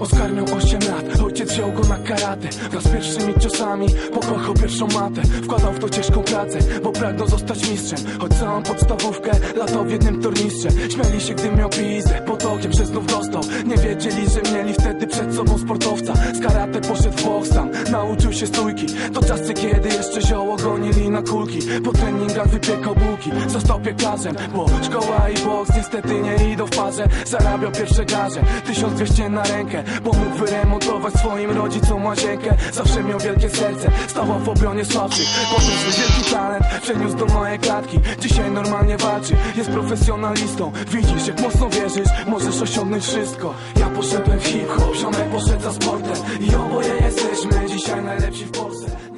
Oskar miał 8 lat, ojciec wziął go na karate. Wraz z pierwszymi ciosami pokochał pierwszą matę. Wkładał w to ciężką pracę, bo pragnął zostać mistrzem. Choć całą podstawówkę latał w jednym tornistrze. Śmiali się, gdy miał pizdę, potokiem się znów dostał. Nie sobą sportowca. Z karate poszedł w boks nauczył się stójki. To czasy, kiedy jeszcze zioło gonili na kulki. Po treningach wypiekał bułki, został piekarzem Bo szkoła i boks niestety nie idą w parze. Zarabiał pierwsze garze, 1200 na rękę Bo mógł wyremontować swoim rodzicom łazienkę. Zawsze miał wielkie serce, stawał w obronie słabszych. Potem wielki talent przeniósł do mojej klatki. Dzisiaj normalnie walczy, jest profesjonalistą. Widzisz jak mocno wierzysz, możesz osiągnąć wszystko. Ja poszedłem w hip-hop, poszedł za sportem. I oboje jesteśmy dzisiaj najlepsi w Polsce